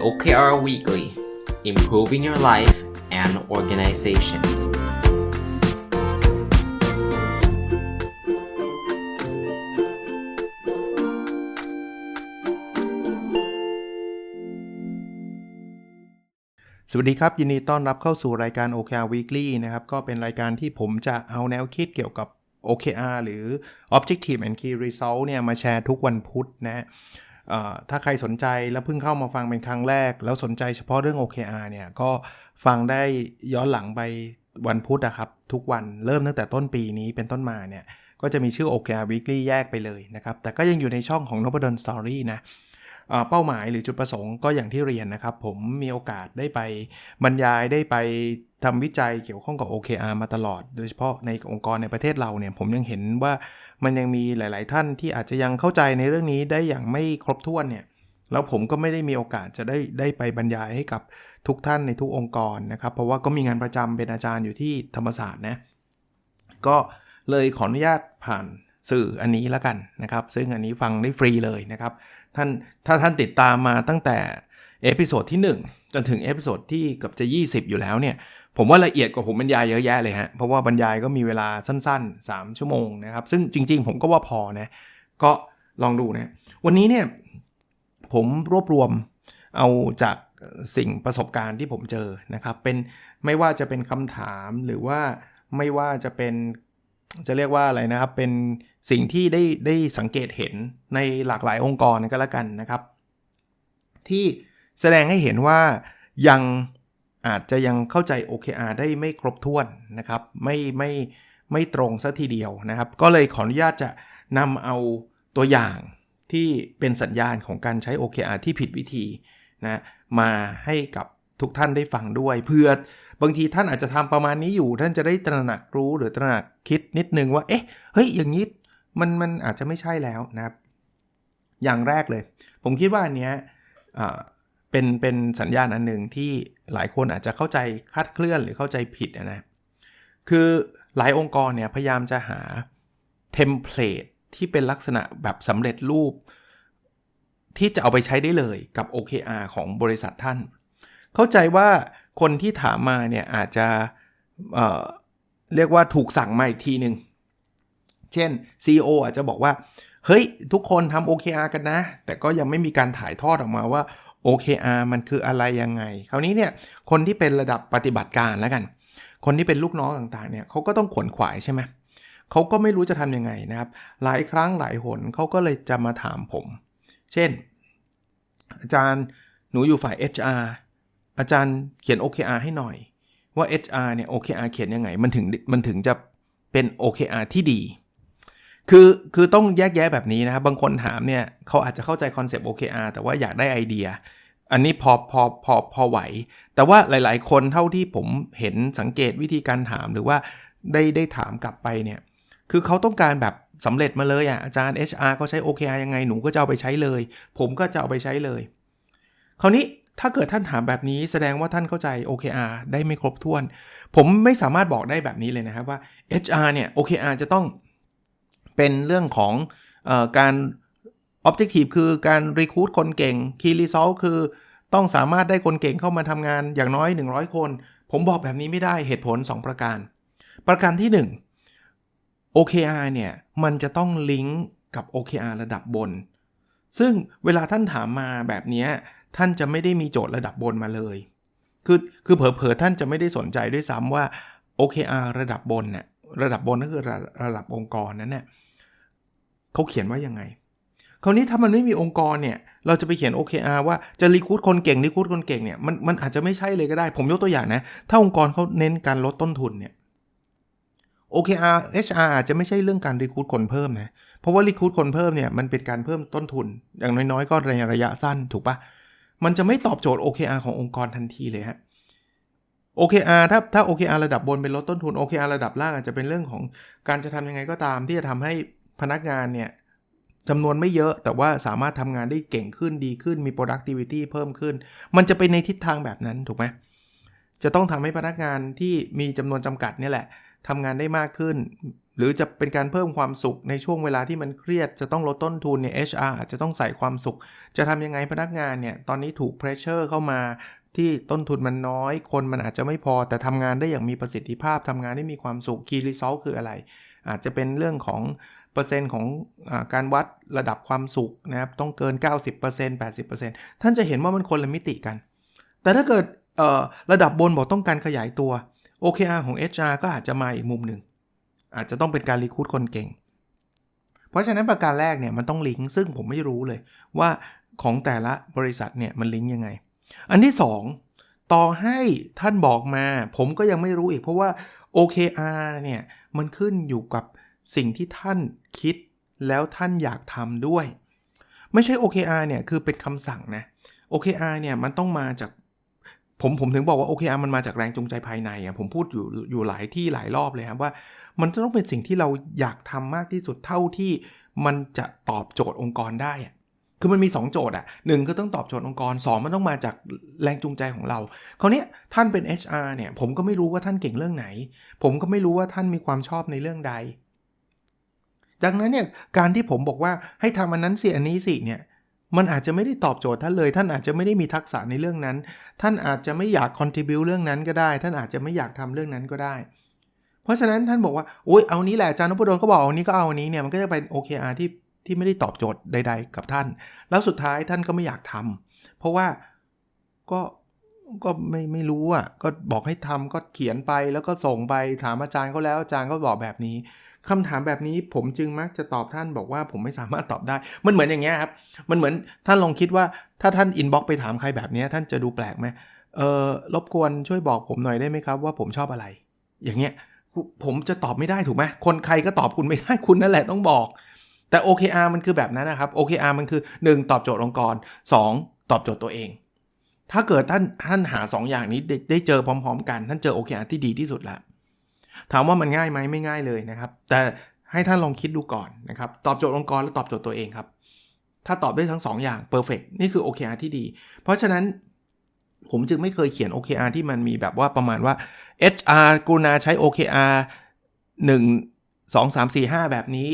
OKR Weekly Improving Your Life and Organization สวัสดีครับ ยินดีต้อนรับเข้าสู่รายการ OKR Weekly นะครับ ก็เป็นรายการที่ผมจะเอาแนวคิดเกี่ยวกับ OKR หรือ Objective and Key Result เนี่ยมาแชร์ทุกวันพุธนะ ถ้าใครสนใจแล้วเพิ่งเข้ามาฟังเป็นครั้งแรก แล้วสนใจเฉพาะเรื่อง OKR เนี่ย ก็ฟังได้ย้อนหลังไปวันพุธอะครับ ทุกวันเริ่มตั้งแต่ต้นปีนี้เป็นต้นมาเนี่ย ก็จะมีชื่อ OKR Weekly แยกไปเลยนะครับ แต่ก็ยังอยู่ในช่องของ n o b o d o n Story นะ เป้าหมายหรือจุดประสงค์ก็อย่างที่เรียนนะครับ ผมมีโอกาสได้ไปบรรยายได้ไปทำวิจัยเกี่ยวข้องกับ OKR มาตลอด โดยเฉพาะในองค์กรในประเทศเราเนี่ย ผมยังเห็นว่ามันยังมีหลาย ๆ ท่านที่อาจจะยังเข้าใจในเรื่องนี้ได้อย่างไม่ครบถ้วนเนี่ยแล้วผมก็ไม่ได้มีโอกาสจะได้ได้ไปบรรยายให้กับทุกท่านในทุกองค์กรนะครับ เพราะว่าก็มีงานประจำเป็นอาจารย์อยู่ที่ธรรมศาสตร์นะก็เลยขออนุญาตผ่านสื่ออันนี้แล้วกันนะครับ ซึ่งอันนี้ฟังได้ฟรีเลยนะครับ ท่านถ้าท่านติดตามมาตั้งแต่เอพิโซดที่ 1 จนถึงเอพิโซดที่เกือบจะ 20 อยู่แล้วเนี่ย ผมว่าละเอียดกว่าผมบรรยายเยอะแยะเลยฮะ เพราะว่าบรรยายก็มีเวลาสั้น ๆ 3 ชั่วโมงนะครับ ซึ่งจริง ๆ ผมก็ว่าพอนะ ก็ลองดูนะ วันนี้เนี่ยผมรวบรวมเอาจากสิ่งประสบการณ์ที่ผมเจอนะครับ เป็นไม่ว่าจะเป็นคำถามหรือว่าไม่ว่าจะเป็นจะเรียกว่าอะไรนะครับ เป็นสิ่งที่ได้ได้สังเกตเห็นในหลากหลายองค์กรก็แล้วกันนะครับ ที่แสดงให้เห็นว่ายังอาจจะยังเข้าใจ OKR ได้ไม่ครบถ้วนนะครับ ไม่ไม่ไม่ตรงซะทีเดียวนะครับ ก็เลยขออนุญาตจะนำเอาตัวอย่างที่เป็นสัญญาณของการใช้ OKR ที่ผิดวิธีนะมาให้กับทุกท่านได้ฟังด้วย เพื่อบางทีท่านอาจจะทำประมาณนี้อยู่ ท่านจะได้ตระหนักรู้หรือตระหนักคิดนิดนึงว่า เอ๊ะ เฮ้ย อย่างนี้ มันมันอาจจะไม่ใช่แล้วนะครับ อย่างแรกเลย ผมคิดว่าอันเนี้ยเป็นเป็นสัญญาณอันหนึ่งที่หลายคนอาจจะเข้าใจคลาดเคลื่อนหรือเข้าใจผิดนะคือหลายองค์กรเนี่ยพยายามจะหาเทมเพลตที่เป็นลักษณะแบบสำเร็จรูป ที่จะเอาไปใช้ได้เลยกับ OKR ของบริษัทท่าน เข้าใจว่าคนที่ถามมาเนี่ยอาจจะเเรียกว่าถูกสั่งมาอีกทีหนึ่ง เช่น CEO อาจจะบอกว่า เฮ้ย ทุกคนทำ OKR กันนะ แต่ก็ยังไม่มีการถ่ายทอดออกมาว่า OKR มันคืออะไรยังไง คราวนี้เนี่ย คนที่เป็นระดับปฏิบัติการแล้วกัน คนที่เป็นลูกน้องต่างๆ เนี่ยเขาก็ต้องขวนขวายใช่ไหมเขาก็ไม่รู้จะทำยังไงนะครับ หลายครั้งหลายหนเขาก็เลยจะมาถามผม เช่น อาจารย์หนูอยู่ฝ่าย HR อาจารย์เขียน OKR ให้หน่อย ว่า HR เนี่ย OKR เขียนยังไง มันถึงมันถึงจะเป็น OKR ที่ดี คือคือต้องแยกแยะแบบนี้นะครับ บางคนถามเนี่ยเขาอาจจะเข้าใจคอนเซปต์ OKR แต่ว่าอยากได้ไอเดีย อันนี้พอพอพอพอไหว แต่ว่าหลาย ๆ คนเท่าที่ผมเห็นสังเกตวิธีการถามหรือว่าได้ได้ถามกลับไปเนี่ย คือเขาต้องการแบบสำเร็จมาเลยอะอาจารย์ HR เขาใช้ OKR ยังไงหนูก็จะเอาไปใช้เลย ผมก็จะเอาไปใช้เลย คราวนี้ถ้าเกิดท่านถามแบบนี้แสดงว่าท่านเข้าใจ OKR ได้ไม่ครบถ้วน ผมไม่สามารถบอกได้แบบนี้เลยนะครับว่า HR เนี่ย OKR จะต้อง เป็นเรื่องของอการ Objective คือการ recruit คนเก่ง Key Result คือต้องสามารถได้คนเก่งเข้ามาทำงานอย่างน้อย 100 คน ผมบอกแบบนี้ไม่ได้เหตุผล 2 ประการ ประการที่ 1 OKR เนี่ย มันจะต้องลิงก์กับ OKR ระดับบน ซึ่งเวลาท่านถามมาแบบนี้ท่านจะไม่ได้มีโจทย์ระดับบนมาเลย คือคือเผลอๆท่านจะไม่ได้สนใจด้วยซ้ำว่า OKR ระดับบนเนี่ยระดับบนก็คือระระดับองค์กรนั้นเนี่ย เขาเขียนว่ายังไง คราวนี้ถ้ามันไม่มีองค์กรเนี่ย เราจะไปเขียน OKR ว่าจะรีคูดคนเก่งรีคูดคนเก่งเนี่ยมันมันอาจจะไม่ใช่เลยก็ได้ ผมยกตัวอย่างนะ ถ้าองค์กรเขาเน้นการลดต้นทุนเนี่ย OKR HR อาจจะไม่ใช่เรื่องการรีคูดคนเพิ่มนะ เพราะว่ารีคูดคนเพิ่มเนี่ยมันเป็นการเพิ่มต้นทุน อย่างน้อยๆ ก็ในระยะสั้นถูกปะมันจะไม่ตอบโจทย์ OKR ขององค์กรทันทีเลยฮะ OKR ถ้าถ้า OKR ระดับ บนเป็นลดต้นทุน OKR ระดับล่างอาจจะเป็นเรื่องของการจะทำยังไงก็ตามที่จะทำให้ พนักงานเนี่ยจำนวนไม่เยอะแต่ว่าสามารถทำงานได้เก่งขึ้นดีขึ้นมี productivity เพิ่มขึ้น มันจะไปในทิศทางแบบนั้นถูกไหมจะต้องทำให้พนักงานที่มีจำนวนจำกัดนี่แหละทำงานได้มากขึ้น หรือจะเป็นการเพิ่มความสุขในช่วงเวลาที่มันเครียด จะต้องลดต้นทุนเนี่ย HR อาจจะต้องใส่ความสุข จะทำยังไงพนักงานเนี่ยตอนนี้ถูกเพรสเชอร์เข้ามาที่ต้นทุนมันน้อย คนมันอาจจะไม่พอแต่ทำงานได้อย่างมีประสิทธิภาพทำงานได้มีความสุข Key Result คืออะไร อาจจะเป็นเรื่องของ เปอร์เซ็นต์ของอการวัดระดับความสุขนะครับต้องเกิน 90% 80%ท่านจะเห็นว่ามันคนละมิติกัน แต่ถ้าเกิดระดับบนบอกต้องการขยายตัว OKR ของ HR ก็อาจจะมาอีกมุมหนึ่ง อาจจะต้องเป็นการรีคูดคนเก่ง เพราะฉะนั้นประการแรกเนี่ยมันต้องลิงก์ซึ่งผมไม่รู้เลยว่าของแต่ละบริษัทเนี่ยมันลิงก์ยังไง อันที่ 2 ต่อให้ท่านบอกมา ผมก็ยังไม่รู้อีกเพราะว่า OKR เนี่ยมันขึ้นอยู่กับ สิ่งที่ท่านคิดแล้วท่านอยากทำด้วย ไม่ใช่ OKR เนี่ย คือเป็นคำสั่งนะ OKR เนี่ย มันต้องมาจาก ผมผมถึงบอกว่า OKR มันมาจากแรงจูงใจภายในอะผมพูดอยู่อยู่หลายที่หลายรอบเลยครับว่า มันจะต้องเป็นสิ่งที่เราอยากทำมากที่สุดเท่าที่มันจะตอบโจทย์องค์กรได้อะคือมันมี 2 โจทย์อะหนึ่งก็ต้องตอบโจทย์องค์กร 2 มันต้องมาจากแรงจูงใจของเราคราวนี้ท่านเป็น HR เนี่ย ผมก็ไม่รู้ว่าท่านเก่งเรื่องไหน ผมก็ไม่รู้ว่าท่านมีความชอบในเรื่องใด ดังนั้นเนี่ยการที่ผมบอกว่าให้ทำอันนั้นสิอันนี้สิเนี่ยมันอาจจะไม่ได้ตอบโจทย์ท่านเลย ท่านอาจจะไม่ได้มีทักษะในเรื่องนั้น ท่านอาจจะไม่อยาก contribu เรื่องนั้นก็ได้ ท่านอาจจะไม่อยากทำเรื่องนั้นก็ได้ เพราะฉะนั้นท่านบอกว่าโอ้ยเอานี้แหละอาจารย์นพดลก็บอกเอานี้ก็เอาอันนี้เนี่ยมันก็จะเป็น OKR ที่ที่ไม่ได้ตอบโจทย์ใด ๆ กับท่าน แล้วสุดท้ายท่านก็ไม่อยากทำเพราะว่าก็ก็ไม่ไม่รู้อะก็บอกให้ทำก็เขียนไปแล้วก็ส่งไปถามอาจารย์เขาแล้วอาจารย์ก็บอกแบบนี้ คำถามแบบนี้ผมจึงมักจะตอบท่านบอกว่าผมไม่สามารถตอบได้ มันเหมือนอย่างเงี้ยครับ มันเหมือนท่านลองคิดว่าถ้าท่านอินบ็อกไปถามใครแบบนี้ท่านจะดูแปลกไหมเออรบกวนช่วยบอกผมหน่อยได้ไหมครับว่าผมชอบอะไร อย่างเงี้ยผมจะตอบไม่ได้ถูกไหมคนใครก็ตอบคุณไม่ได้คุณนั่นแหละต้องบอก แต่ OKR มันคือแบบนั้นนะครับ OKR มันคือ 1 ตอบโจทย์องค์กร 2 ตอบโจทย์ตัวเอง ถ้าเกิดท่านท่านหา 2 อย่างนี้ได้ได้เจอพร้อม ๆ กันท่านเจอ OKR ที่ดีที่สุดแล้ว ถามว่ามันง่ายไหมไม่ง่ายเลยนะครับ แต่ให้ท่านลองคิดดูก่อนนะครับ ตอบโจทย์องค์กรและตอบโจทย์ตัวเองครับ ถ้าตอบได้ทั้ง 2ออย่างเพอร์เฟกนี่คือ OKR ที่ดี เพราะฉะนั้นผมจึงไม่เคยเขียน OKR ที่มันมีแบบว่าประมาณว่า HR กรุณาใช้ OKR 1 2 3 4 5 แบบนี้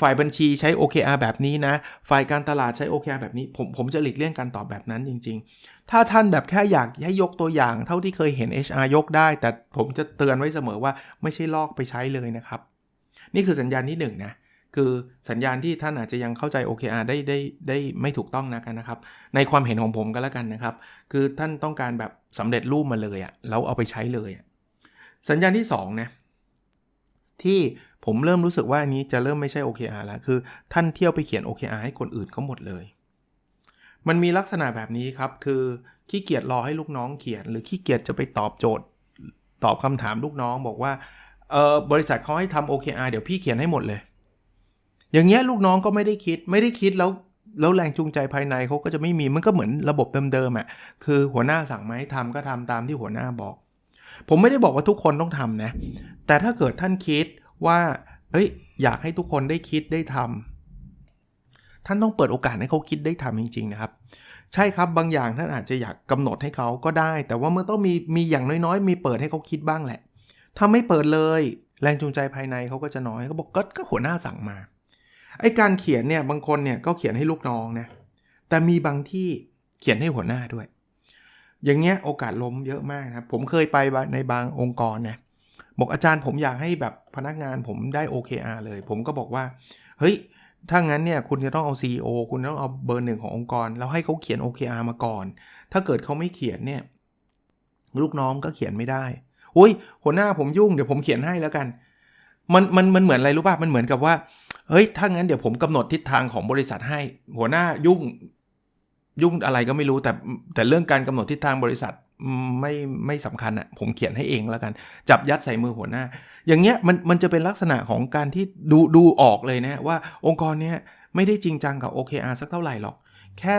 ฝ่ายบัญชีใช้ OKR แบบนี้นะ ฝ่ายการตลาดใช้ OKR แบบนี้ ผมผมจะหลีกเลี่ยงการตอบแบบนั้นจริง ๆ ถ้าท่านแบบแค่อยากให้ยกตัวอย่าง เท่าที่เคยเห็น HR ยกได้ แต่ผมจะเตือนไว้เสมอว่าไม่ใช่ลอกไปใช้เลยนะครับ นี่คือสัญญาณที่1นนะคือสัญญาณที่ท่านอาจจะยังเข้าใจ OKR ได้ได้ได้ไม่ถูกต้องนะกันนะครับ ในความเห็นของผมก็แล้วกันนะครับ คือท่านต้องการแบบสำเร็จรูปมาเลยอะแล้วเอาไปใช้เลยสัญญาณที่2นะที่ ผมเริ่มรู้สึกว่าอันนี้จะเริ่มไม่ใช่ OKR แล้ว คือท่านเที่ยวไปเขียน OKR ให้คนอื่นเขาหมดเลย มันมีลักษณะแบบนี้ครับ คือขี้เกียจรอให้ลูกน้องเขียน หรือขี้เกียจจะไปตอบโจทย์ ตอบคำถามลูกน้องบอกว่า เออบริษัทเขาให้ทำ OKR เดี๋ยวพี่เขียนให้หมดเลย อย่างเงี้ยลูกน้องก็ไม่ได้คิด ไม่ได้คิดแล้วแล้วแรงจูงใจภายในเขาก็จะไม่มี มันก็เหมือนระบบเดิมๆอะ่ะ คือหัวหน้าสั่งมาให้ทำก็ทำตามที่หัวหน้าบอก ผมไม่ได้บอกว่าทุกคนต้องทำนะ แต่ถ้าเกิดท่านคิด ว่าเอ้ยอยากให้ทุกคนได้คิดได้ทำท่านต้องเปิดโอกาสให้เขาคิดได้ทำจริง ๆ นะครับ ใช่ครับบางอย่างท่านอาจจะอยากกำหนดให้เขาก็ได้ แต่ว่ามันต้องมีมีอย่างน้อยๆ มีเปิดให้เขาคิดบ้างแหละ ถ้าไม่เปิดเลย แรงจูงใจภายในเขาก็จะน้อยเขาบอกก็ก็หัวหน้าสั่งมาไอการเขียนเนี่ยบางคนเนี่ยก็เขียนให้ลูกน้องนะแต่มีบางที่เขียนให้หัวหน้าด้วย อย่างเงี้ยโอกาสล้มเยอะมากนะครับผมเคยไปในบางองค์กรนะ บอกอาจารย์ผมอยากให้แบบพนักงานผมได้ OKR เลย ผมก็บอกว่า เฮ้ย ถ้างั้นเนี่ยคุณจะต้องเอา CEO คุณต้องเอาเบอร์หนึ่งขององค์กร แล้วให้เขาเขียน OKR มาก่อน ถ้าเกิดเขาไม่เขียนเนี่ยลูกน้องก็เขียนไม่ได้อุ้ยหัวหน้าผมยุ่งเดี๋ยวผมเขียนให้แล้วกัน มันมันมันเหมือนอะไรรู้ป่ะมันเหมือนกับว่าเฮ้ยถ้างั้นเดี๋ยวผมกำหนดทิศทางของบริษัทให้ หัวหน้ายุ่งยุ่งอะไรก็ไม่รู้แต่แต่เรื่องการกำหนดทิศทางบริษัท ไม่ไม่สำคัญอะ่ะผมเขียนให้เองแล้วกัน จับยัดใส่มือหัวหน้า อย่างเงี้ยมันมันจะเป็นลักษณะของการที่ดูดูออกเลยนะว่าองค์กรเนี้ยไม่ได้จริงจังกับ OKR สักเท่าไหร่หรอก แค่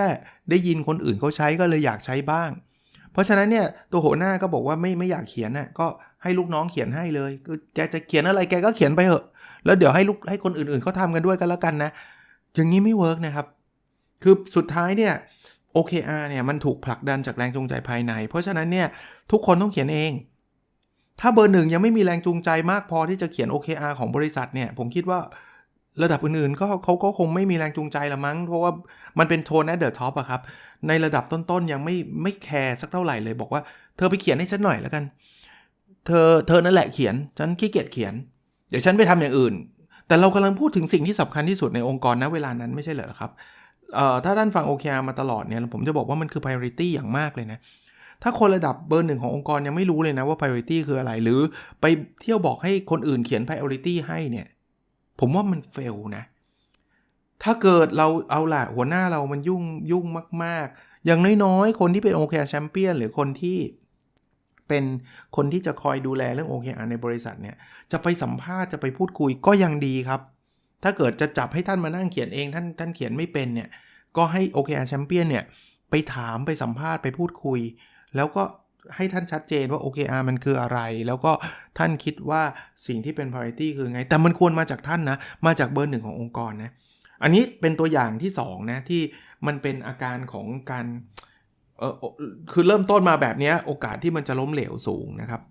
ได้ยินคนอื่นเขาใช้ก็เลยอยากใช้บ้าง เพราะฉะนั้นเนี่ยตัวหัวหน้าก็บอกว่าไม่ไม่อยากเขียนน่ะก็ให้ลูกน้องเขียนให้เลยก็แกจะเขียนอะไรแกก็เขียนไปเถอะ แล้วเดี๋ยวให้ลูกให้คนอื่นๆเขาทากันด้วยกันแล้วกันนะ อย่างนี้ไม่เวิร์กนะครับ คือสุดท้ายเนี่ย OKR เนี่ยมันถูกผลักดันจากแรงจูงใจภายใน เพราะฉะนั้นเนี่ยทุกคนต้องเขียนเอง ถ้าเบอร์หนึ่งยังไม่มีแรงจูงใจมากพอที่จะเขียน OKR ของบริษัทเนี่ยผมคิดว่าระดับอื่นๆก็เขาก็คงไม่มีแรงจูงใจละมั้ง เพราะว่ามันเป็นโทน at the top อปอะครับ ในระดับต้นๆ ยังไม่ไม่แคร์สักเท่าไหร่เลยบอกว่าเธอไปเขียนให้ฉันหน่อยแล้วกัน เธอเธอนั่นแหละเขียน ฉันขี้เกียจเขียน เดี๋ยวฉันไปทำอย่างอื่น แต่เรากำลังพูดถึงสิ่งที่สำคัญที่สุดในองค์กรณเวลานั้นไม่ใช่เหรอครับ ถ้าท่านฟัง OKR มาตลอดเนี่ยผมจะบอกว่ามันคือ priority อย่างมากเลยนะถ้าคนระดับเบอร์หนึ่งขององค์กรยังไม่รู้เลยนะว่า priority คืออะไร หรือไปเที่ยวบอกให้คนอื่นเขียน priority ให้เนี่ย ผมว่ามัน fail นะ ถ้าเกิดเราเอาละหัวหน้าเรามันยุ่งยุ่งมาก ๆ อย่างน้อยๆ คนที่เป็น OKR Champion หรือคนที่เป็นคนที่จะคอยดูแลเรื่อง OKR ในบริษัทเนี่ย จะไปสัมภาษณ์จะไปพูดคุยก็ยังดีครับ ถ้าเกิดจะจับให้ท่านมานั่งเขียนเองท่านท่านเขียนไม่เป็นเนี่ยก็ให้ OKR Champion เนี่ยไปถามไปสัมภาษณ์ไปพูดคุย แล้วก็ให้ท่านชัดเจนว่า OKR มันคืออะไร แล้วก็ท่านคิดว่าสิ่งที่เป็น priority คือไง แต่มันควรมาจากท่านนะ มาจากเบอร์หนึ่งขององค์กรนะ อันนี้เป็นตัวอย่างที่2นะที่มันเป็นอาการของการเออคือเริ่มต้นมาแบบนี้โอกาสที่มันจะล้มเหลวสูงนะครับ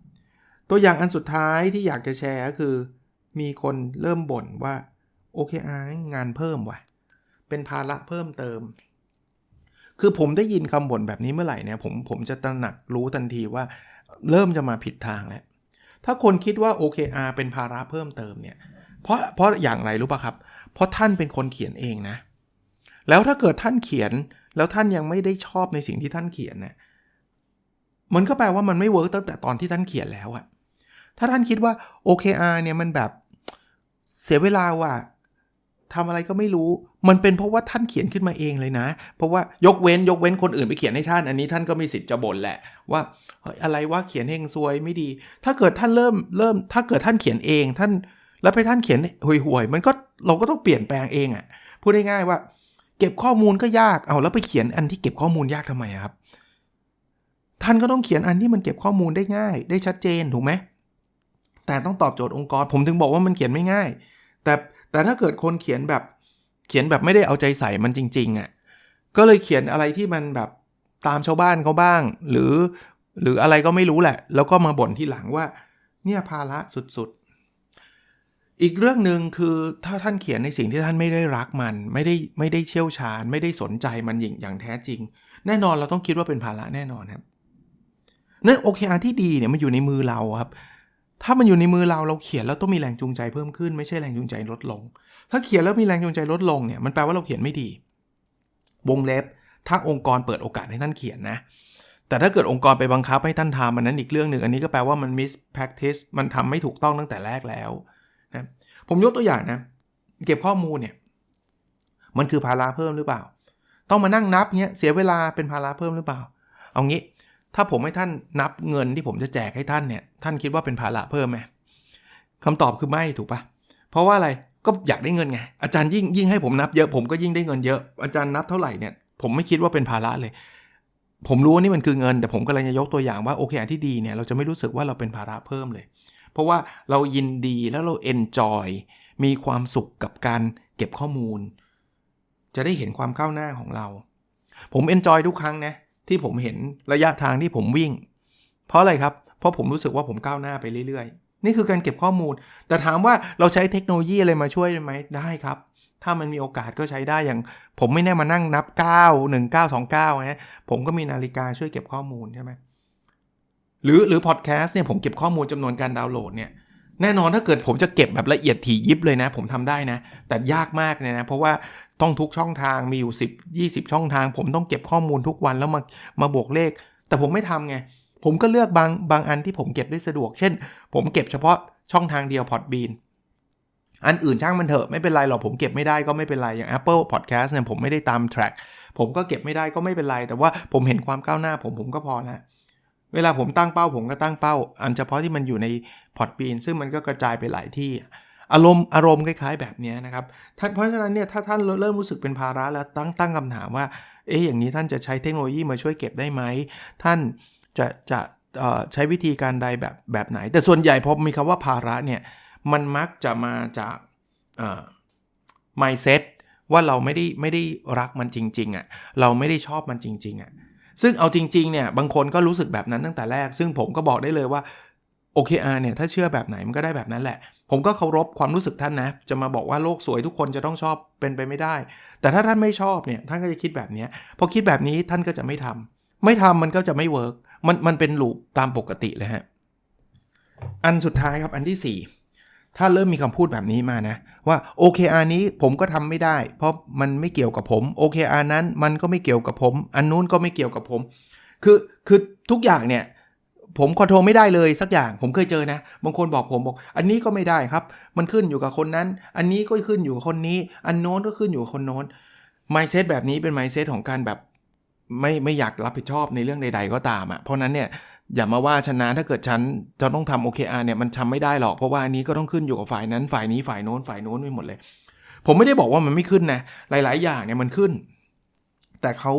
ตัวอย่างอันสุดท้ายที่อยากจะแชร์ก็คือ มีคนเริ่มบ่นว่า OKR งานเพิ่มว่ะ เป็นภาระเพิ่มเติม คือผมได้ยินคำบ่นแบบนี้เมื่อไหร่เนี่ยผมผมจะตระหนักรู้ทันทีว่าเริ่มจะมาผิดทางแล้ว ถ้าคนคิดว่า OKR เป็นภาระเพิ่มเติมเนี่ย เพราะเพราะอย่างไรรู้ป่ะครับ เพราะท่านเป็นคนเขียนเองนะ แล้วถ้าเกิดท่านเขียน แล้วท่านยังไม่ได้ชอบในสิ่งที่ท่านเขียนเนี่ยมันก็แปลว่ามันไม่เวิร์กตั้งแต่ตอนที่ท่านเขียนแล้วอะถ้าท่านคิดว่า OKR เนี่ยมันแบบเสียเวลาว่ะ ทำอะไรก็ไม่รู้ มันเป็นเพราะว่าท่านเขียนขึ้นมาเองเลยนะ เพราะว่ายกเว้นยกเว้นคนอื่นไปเขียนให้ท่าน อันนี้ท่านก็มีสิทธิ์จะบ่นแหละว่าอะไรว่าเขียนเฮงซวยไม่ดี ถ้าเกิดท่านเริ่มเริ่ม ถ้าเกิดท่านเขียนเองท่าน แล้วไปท่านเขียนห่วยๆมันก็เราก็ต้องเปลี่ยนแปลงเองอะ่ะ พูดง่ายๆว่า เก็บข้อมูลก็ยาก เอาแล้วไปเขียนอันที่เก็บข้อมูลยากทำไมครับ ท่านก็ต้องเขียนอันที่มันเก็บข้อมูลได้ง่าย ได้ชัดเจนถูกไหมแต่ต้องตอบโจทย์องค์กร ผมถึงบอกว่ามันเขียนไม่ง่าย แต่ แต่ถ้าเกิดคนเขียนแบบเขียนแบบไม่ได้เอาใจใส่มันจริงๆอะ่ะก็เลยเขียนอะไรที่มันแบบตามชาวบ้านเขาบ้าง หรือหรืออะไรก็ไม่รู้แหละ แล้วก็มาบ่นที่หลังว่า เนี่ยภาระสุดๆ อีกเรื่องหนึ่งคือถ้าท่านเขียนในสิ่งที่ท่านไม่ได้รักมัน ไม่ได้ไม่ได้เชี่ยวชาญ ไม่ได้สนใจมันอย่างอย่างแท้จริง แน่นอนเราต้องคิดว่าเป็นภาระแน่นอนครับนั่นโอเคอาที่ดีเนี่ยมันอยู่ในมือเราครับ ถ้ามันอยู่ในมือเราเราเขียนแล้วต้องมีแรงจูงใจเพิ่มขึ้นไม่ใช่แรงจูงใจลดลง ถ้าเขียนแล้วมีแรงจูงใจลดลงเนี่ยมันแปลว่าเราเขียนไม่ดี วงเล็บ ถ้าองค์กรเปิดโอกาสให้ท่านเขียนนะ แต่ถ้าเกิดองค์กรไปบังคับให้ท่านทำมันนั้นอีกเรื่องหนึ่งอันนี้ก็แปลว่ามัน miss practice มันทำไม่ถูกต้องตั้งแต่แรกแล้วนะผมยกตัวอย่างนะเก็บข้อมูลเนี่ยมันคือภาระเพิ่มหรือเปล่า ต้องมานั่งนับเงี้ยเสียเวลาเป็นภาระเพิ่มหรือเปล่า เอางี้ ถ้าผมให้ท่านนับเงินที่ผมจะแจกให้ท่านเนี่ย ท่านคิดว่าเป็นภาระเพิ่มไหมคำตอบคือไม่ถูกปะเพราะว่าอะไรก็อยากได้เงินไง อาจารย์ยิ่งยิ่งให้ผมนับเยอะผมก็ยิ่งได้เงินเยอะ อาจารย์นับเท่าไหร่เนี่ยผมไม่คิดว่าเป็นภาระเลย ผมรู้ว่านี่มันคือเงิน แต่ผมกำลังจะยกตัวอย่างว่าโอเคอันที่ดีเนี่ยเราจะไม่รู้สึกว่าเราเป็นภาระเพิ่มเลย เพราะว่าเรายินดีแล้วเราเอนจอยมีความสุขกับการเก็บข้อมูล จะได้เห็นความก้าวหน้าของเรา ผมเอนจอยทุกครั้งนะ ที่ผมเห็นระยะทางที่ผมวิ่ง เพราะอะไรครับ เพราะผมรู้สึกว่าผมก้าวหน้าไปเรื่อยๆ นี่คือการเก็บข้อมูล แต่ถามว่าเราใช้เทคโนโลยีอะไรมาช่วยไหมได้ครับ ถ้ามันมีโอกาสก็ใช้ได้อย่าง ผมไม่แน่มานั่งนับ 9 1 9 2 9นะผมก็มีนาฬิกาช่วยเก็บข้อมูลใช่ไหมหรือหรือพอดแคสต์เนี่ยผมเก็บข้อมูลจำนวนการดาวน์โหลดเนี่ย แน่นอนถ้าเกิดผมจะเก็บแบบละเอียดถี่ยิบเลยนะ ผมทำได้นะ แต่ยากมากเลยนะ เพราะว่าต้องทุกช่องทางมีอยู่ 10 20 ช่องทาง ผมต้องเก็บข้อมูลทุกวันแล้วมามาบวกเลข แต่ผมไม่ทำไงผมก็เลือกบางบางอันที่ผมเก็บได้สะดวก เช่น ผมเก็บเฉพาะช่องทางเดียวพอดบีนอันอื่นช่างมันเถอะไม่เป็นไรหรอกผมเก็บไม่ได้ก็ไม่เป็นไร อย่าง Apple Podcast เนี่ยผมไม่ได้ตาม track ผมก็เก็บไม่ได้ก็ไม่เป็นไร แต่ว่าผมเห็นความก้าวหน้าผมผมก็พอแล้ว เวลาผมตั้งเป้าผมก็ตั้งเป้า อันเฉพาะที่มันอยู่ในพอดบีนซึ่งมันก็กระจายไปหลายที่ อารมณ์อารมณ์คล้ายๆแบบนี้นะครับเพราะฉะนั้นเนี่ยถ้าท่านเริ่มรู้สึกเป็นภาระแล้วตั้งตั้งคำถามว่าเอ๊ะอย่างนี้ท่านจะใช้เทคโนโลยีมาช่วยเก็บได้ไหมท่านจะจะใช้วิธีการใดแบบแบบไหน แต่ส่วนใหญ่พอมีคำว่าภาระเนี่ยมันมักจะมาจาก mindset ว่าเราไม่ได้ไม่ได้รักมันจริงๆอะ่ะเราไม่ได้ชอบมันจริงๆอะ่ะ ซึ่งเอาจริงๆเนี่ยบางคนก็รู้สึกแบบนั้นตั้งแต่แรก ซึ่งผมก็บอกได้เลยว่า OKR เนี่ยถ้าเชื่อแบบไหนมันก็ได้แบบนั้นแหละ ผมก็เคารพความรู้สึกท่านนะ จะมาบอกว่าโลกสวยทุกคนจะต้องชอบเป็นไปไม่ได้ แต่ถ้าท่านไม่ชอบเนี่ยท่านก็จะคิดแบบนี้พอคิดแบบนี้ท่านก็จะไม่ทำไม่ทำมันก็จะไม่เวิร์กมันมันเป็นลูปตามปกติเลยฮะอันสุดท้ายครับอันที่ 4 ถ้าเริ่มมีคำพูดแบบนี้มานะ ว่า OKR นี้ผมก็ทำไม่ได้ เพราะมันไม่เกี่ยวกับผม OKR นั้นมันก็ไม่เกี่ยวกับผม อันนู้นก็ไม่เกี่ยวกับผม คือคือทุกอย่างเนี่ยผมคอนโทรลไม่ได้เลยสักอย่างผมเคยเจอนะ บางคนบอกผมบอก อันนี้ก็ไม่ได้ครับ มันขึ้นอยู่กับคนนั้น อันนี้ก็ขึ้นอยู่กับคนนี้ อันโน้นก็ขึ้นอยู่กับคนโน้น mindset แบบนี้เป็น mindset ของการแบบ ไม่ไม่อยากรับผิดชอบในเรื่องใด ๆ ก็ตามอะ่ะเพราะนั้นเนี่ยอย่ามาว่าฉันะถ้าเกิดฉันจะต้องทำ OKR เนี่ยมันทำไม่ได้หรอกเพราะว่าอันนี้ก็ต้องขึ้นอยู่กับฝ่ายนั้นฝ่ายนี้ฝ่ายโน้นฝ่ายโน้นไปหมดเลย ผมไม่ได้บอกว่ามันไม่ขึ้นนะหลาย ๆ อย่างเนี่ยมันขึ้น แต่เขา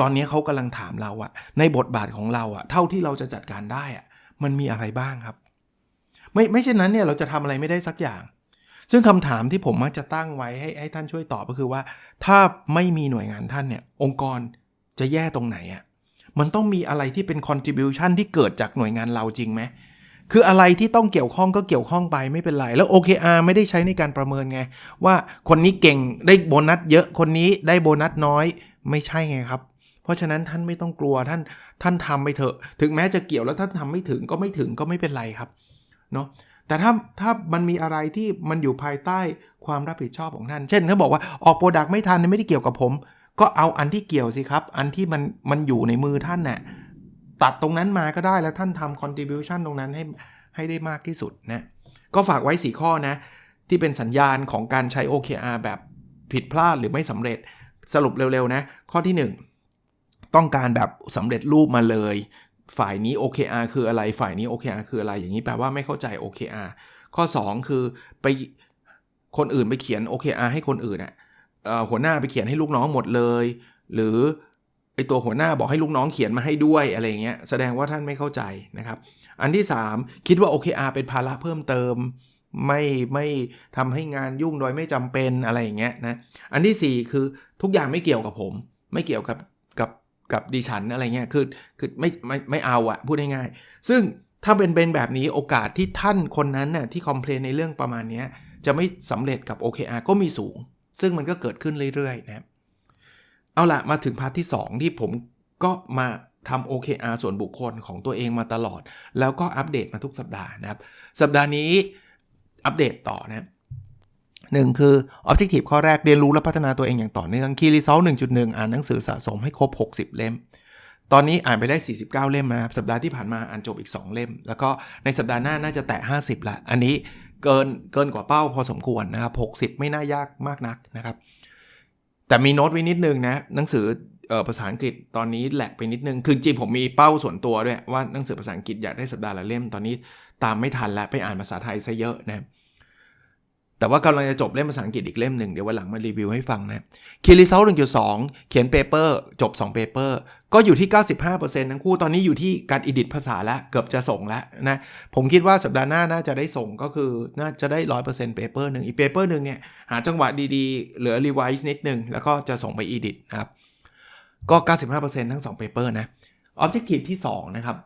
ตอนนี้เขากำลังถามเราอะในบทบาทของเราอะเท่าที่เราจะจัดการได้อะมันมีอะไรบ้างครับ ไม่ไม่เช่นนั้นเนี่ยเราจะทำอะไรไม่ได้สักอย่าง ซึ่งคำถามที่ผมมักจะตั้งไว้ให้ให้ท่านช่วยตอบก็คือว่า ถ้าไม่มีหน่วยงานท่านเนี่ยองค์กร จะแย่ตรงไหนอะ่ะมันต้องมีอะไรที่เป็น contribution ที่เกิดจากหน่วยงานเราจริงไหมคืออะไรที่ต้องเกี่ยวข้องก็เกี่ยวข้องไปไม่เป็นไร แล้ว OKR ไม่ได้ใช้ในการประเมินไง ว่าคนนี้เก่งได้โบนัสเยอะคนนี้ได้โบนัสน้อยไม่ใช่ไงครับ เพราะฉะนั้นท่านไม่ต้องกลัวท่านท่านทำไปเถอะ ถึงแม้จะเกี่ยวแล้วท่านทำไม่ถึงก็ไม่ถึงก็ไม่เป็นไรครับเนาะแต่ถ้าถ้ามันมีอะไรที่มันอยู่ภายใต้ความรับผิดชอบของท่าน เช่นถ้าบอกว่าออกโปรดักต์ไม่ทันไม่ได้เกี่ยวกับผม ก็เอาอันที่เกี่ยวสิครับ อันที่มันมันอยู่ในมือท่านน่ะตัดตรงนั้นมาก็ได้แล้วท่านทำ contribution ตรงนั้นให้ให้ได้มากที่สุดนะ ก็ฝากไว้ 4 ข้อนะ ที่เป็นสัญญาณของการใช้ OKR แบบผิดพลาดหรือไม่สำเร็จสรุปเร็วๆนะ ข้อที่ 1 ต้องการแบบสำเร็จรูปมาเลย ฝ่ายนี้ OKR คืออะไรฝ่ายนี้ OKR คืออะไรอย่างนี้แปลว่าไม่เข้าใจ OKR ข้อ 2 คือไปคนอื่นไปเขียน OKR ให้คนอื่นอะ่ะ หัวหน้าไปเขียนให้ลูกน้องหมดเลย หรือไอตัวหัวหน้าบอกให้ลูกน้องเขียนมาให้ด้วยอะไรเงี้ยแสดงว่าท่านไม่เข้าใจนะครับ อันที่ 3 คิดว่า OKR เป็นภาระเพิ่มเติม ไม่ไม่ทำให้งานยุ่งโดยไม่จำเป็นอะไรอย่างเงี้ยนะอันที่ 4 คือทุกอย่างไม่เกี่ยวกับผม ไม่เกี่ยวกับกับกับดิฉันอะไรเงี้ยคือคือไม่ไม่ไม่เอาอะพูดง่ายๆซึ่งถ้าเป็นเป็นแบบนี้โอกาสที่ท่านคนนั้นน่ะที่คอมเพลนในเรื่องประมาณนี้จะไม่สำเร็จกับ OKR ก็มีสูง ซึ่งมันก็เกิดขึ้นเรื่อยๆนะครับเอาละมาถึงพาร์ทที่ 2 ที่ผมก็มาทำ OKR ส่วนบุคคลของตัวเองมาตลอด แล้วก็อัปเดตมาทุกสัปดาห์นะครับ สัปดาห์นี้อัปเดตต่อนะครับหนึ่งคือ Objective ข้อแรกเรียนรู้และพัฒนาตัวเองอย่างต่อเนื่อง Key Result 1.1 อ่านหนังสือสะสมให้ครบ 60 เล่ม ตอนนี้อ่านไปได้ 49 เล่มนะครับ สัปดาห์ที่ผ่านมาอ่านจบอีก 2 เล่ม แล้วก็ในสัปดาห์หน้าน่าจะแตะ 50 ละ อันนี้ เกินเกินกว่าเป้าพอสมควรนะครับ 60 ไม่น่ายากมากนักนะครับ แต่มีโน้ตไว้นิดนึงนะ หนังสือออภาษาอังกฤษตอนนี้แหลกไปนิดนึง คือจริงผมมีเป้าส่วนตัวด้วยว่าหนังสือภาษาอังกฤษอยากได้สัปดาห์ละเล่มตอนนี้ตามไม่ทันแล้วไปอ่านภาษาไทยซะเยอะนะ แต่ว่ากำลังจะจบเล่มภาษาอังกฤษอีกเล่มหนึ่งเดี๋ยววันหลังมารีวิวให้ฟังนะคีรีเซลหนึ่งจุดสองเขียนเปเปอร์จบ2เปเปอร์ก็อยู่ที่ 95%ทั้งคู่ตอนนี้อยู่ที่การอิดิทภาษาแล้วเกือบจะส่งแล้วนะผมคิดว่าสัปดาห์หน้าน่าจะได้ส่งก็คือน่าจะได้ 100%เปเปอร์หนึ่งอีกเปเปอร์หนึ่งเนี่ยหาจังหวะดีๆ เหลือรีไวซ์นิดนึงแล้วก็จะส่งไปอิดิทครับก็ 95%ทั้ง2เปเปอร์นะออบเจกตีฟที่2นะครับ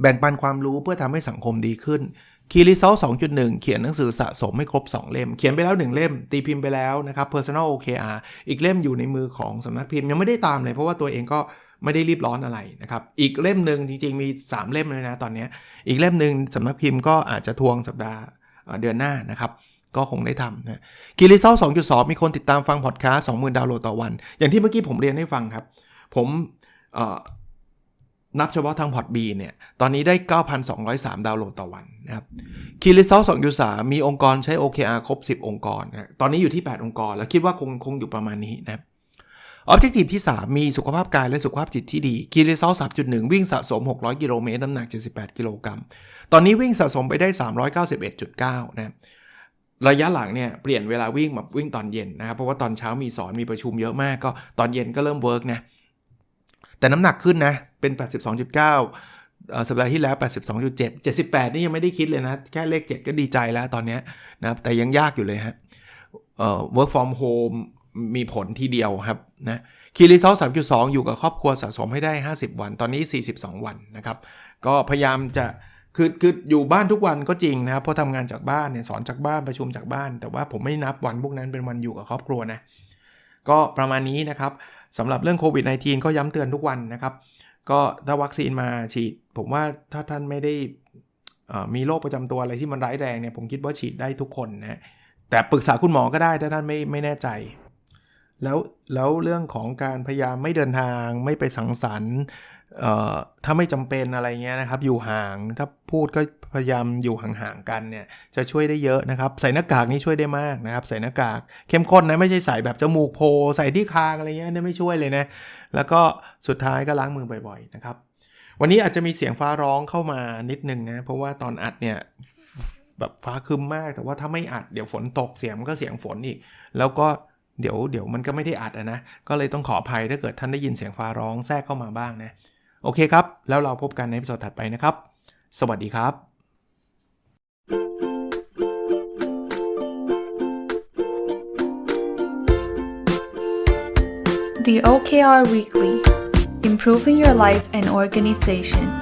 แบ่งปันความรู้เพื่อทำให้สังคมดีขึ้น คีรีเซล2.1 เขียนหนังสือสะสมไม่ครบ 2 เล่ม เขียนไปแล้ว 1 เล่ม ตีพิมพ์ไปแล้วนะครับ Personal OKR อีกเล่มอยู่ในมือของสำนักพิมพ์ยังไม่ได้ตามเลย เพราะว่าตัวเองก็ไม่ได้รีบร้อนอะไรนะครับ อีกเล่มหนึ่งจริงๆ มี 3 เล่มเลยนะตอนนี้ อีกเล่มหนึ่งสำนักพิมพ์ก็อาจจะทวงสัปดาห์เดือนหน้านะครับก็คงได้ทำนะคีรีเซล2.2 มีคนติดตามฟังพอดแคสต์20,000 ดาวน์โหลดต่อวัน อย่างที่เมื่อกี้ผมเรียนให้ฟังครับ ผม นับเฉพาะทางพอร์ตบีเนี่ย ตอนนี้ได้ 9,203 ดาวน์โหลดต่อวันนะครับคีรีเซล2.3 มีองค์กรใช้ OKR ครบ 10 องค์กรนะตอนนี้อยู่ที่ 8 องค์กร แล้วคิดว่าคงคงอยู่ประมาณนี้นะครับออบเจกตีที่ 3 มีสุขภาพกายและสุขภาพจิตที่ดีคีรีเซล3.1 วิ่งสะสม 600 กิโลเมตร น้ำหนัก 78 กิโลกรัม ตอนนี้วิ่งสะสมไปได้ 391.9 นะครับระยะหลังเนี่ยเปลี่ยนเวลาวิ่งแบบวิ่งตอนเย็นนะครับ เพราะว่าตอนเช้ามีสอนมีประชุมเยอะมากก็ตอนเย็นก็เริ่มเวิร์กนะแต่น้ำหนักขึ้นนะ เป็น 82.9สัปดาห์ที่แล้ว 82.7 78 นี่ยังไม่ได้คิดเลยนะ แค่เลข 7 ก็ดีใจแล้วตอนนี้นะครับแต่ยังยากอยู่เลยฮะเอ่อ work from home มีผลทีเดียวครับนะคีรีเซล3.2อยู่กับครอบครัวสะสมให้ได้ 50 วันตอนนี้ 42 วันนะครับ ก็พยายามจะคือคืออยู่บ้านทุกวันก็จริงนะครับเพราะทำงานจากบ้านเนี่ยสอนจากบ้านประชุมจากบ้าน แต่ว่าผมไม่นับวันพวกนั้นเป็นวันอยู่กับครอบครัวนะก็ประมาณนี้นะครับสำหรับเรื่องโควิด -19 ก็ย้ำเตือนทุกวันนะครับ ก็ถ้าวัคซีนมาฉีด ผมว่าถ้าท่านไม่ได้มีโรคประจำตัวอะไรที่มันร้ายแรงเนี่ยผมคิดว่าฉีดได้ทุกคนนะแต่ปรึกษาคุณหมอก็ได้ถ้าท่านไม่ไม่แน่ใจ แล้วแล้วเรื่องของการพยายามไม่เดินทางไม่ไปสังสรรค์ถ้าไม่จำเป็นอะไรเงี้ยนะครับ อยู่ห่างถ้าพูดก็ พยายามอยู่ห่างๆกันเนี่ยจะช่วยได้เยอะนะครับใส่หน้ากากนี่ช่วยได้มากนะครับใส่หน้ากากเข้มข้นนะไม่ใช่ใส่แบบจมูกโพใส่ที่คางอะไรเงี้ยเนี่ยไม่ช่วยเลยนะแล้วก็สุดท้ายก็ล้างมือบ่อยๆนะครับวันนี้อาจจะมีเสียงฟ้าร้องเข้ามานิดนึงนะเพราะว่าตอนอัดเนี่ยแบบฟ้าคึมมาก แต่ว่าถ้าไม่อัดเดี๋ยวฝนตกเสียงมันก็เสียงฝนอีก แล้วก็เดี๋ยวเดี๋ยวมันก็ไม่ได้อัดอะนะก็เลยต้องขออภัยถ้าเกิดท่านได้ยินเสียงฟ้าร้องแทรกเข้ามาบ้างนะโอเคครับ แล้วเราพบกันในพิโซดถัดไปนะครับ สวัสดีครับ The OKR Weekly Improving Your Life and Organization